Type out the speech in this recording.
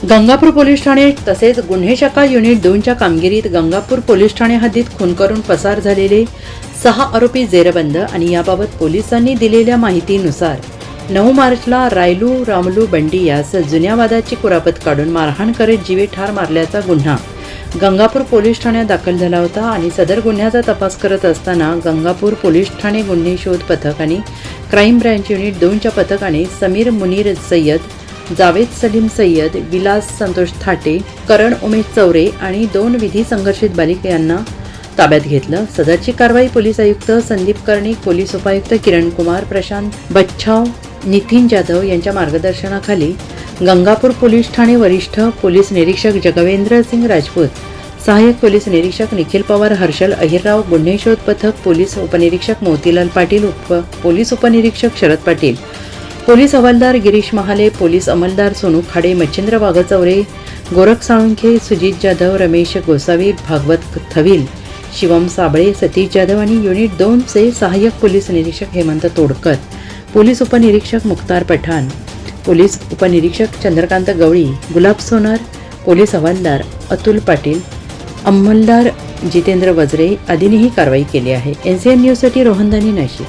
Gangapur police Thane तसेच गुन्हे शाखा युनिट दोनच्या कामगिरीत गंगापूर पोलीस ठाणे हद्दीत खून करून पसार झालेले सहा आरोपी जेरबंद आणि याबाबत पोलिसांनी दिलेल्या माहितीनुसार नऊ मार्चला रायलू रामलू बंडी यास जुन्या वादाची कुरापत काढून मारहाण करत जीवे ठार मारल्याचा गुन्हा गंगापूर पोलीस ठाण्यात दाखल झाला होता आणि सदर गुन्ह्याचा तपास करत असताना गंगापूर पोलीस ठाणे गुन्हे शोध पथक आणि क्राईम ब्रँच युनिट दोनच्या पथकाने समीर मुनीर सय्यद जावेद सलीम सय्यद विलास संतोष थाटे करण उमेश चौरे आणि दोन विधी संघर्षित बालिक यांना ताब्यात घेतलं. सदरची कारवाई पोलीस आयुक्त संदीप कर्णिक पोलीस उपायुक्त किरण कुमार प्रशांत बच्छाव नितीन जाधव यांच्या मार्गदर्शनाखाली गंगापूर पोलीस ठाणे वरिष्ठ पोलीस निरीक्षक जगवेंद्र सिंग राजपूत सहाय्यक पोलीस निरीक्षक निखिल पवार हर्षल अहिरराव गुन्हे शोध पथक पोलीस उपनिरीक्षक मोतीलाल पाटील उप पोलीस उपनिरीक्षक शरद पाटील पोलीस हवालदार गिरीश महाले पोलीस अंमलदार सोनू खाडे मच्छिंद्र वाघचौरे गोरख साळुंखे सुजित जाधव रमेश गोसावी भागवत थविल शिवम साबळे सतीश जाधव आणि युनिट दोनचे सहाय्यक पोलीस निरीक्षक हेमंत तोडकर पोलीस उपनिरीक्षक मुख्तार पठाण पोलीस उपनिरीक्षक चंद्रकांत गवळी गुलाब सोनार पोलीस हवालदार अतुल पाटील अंमलदार जितेंद्र वजरे आदींनी ही कारवाई केली आहे. एन सी एन न्यूजसाठी रोहनदानी नाशिक.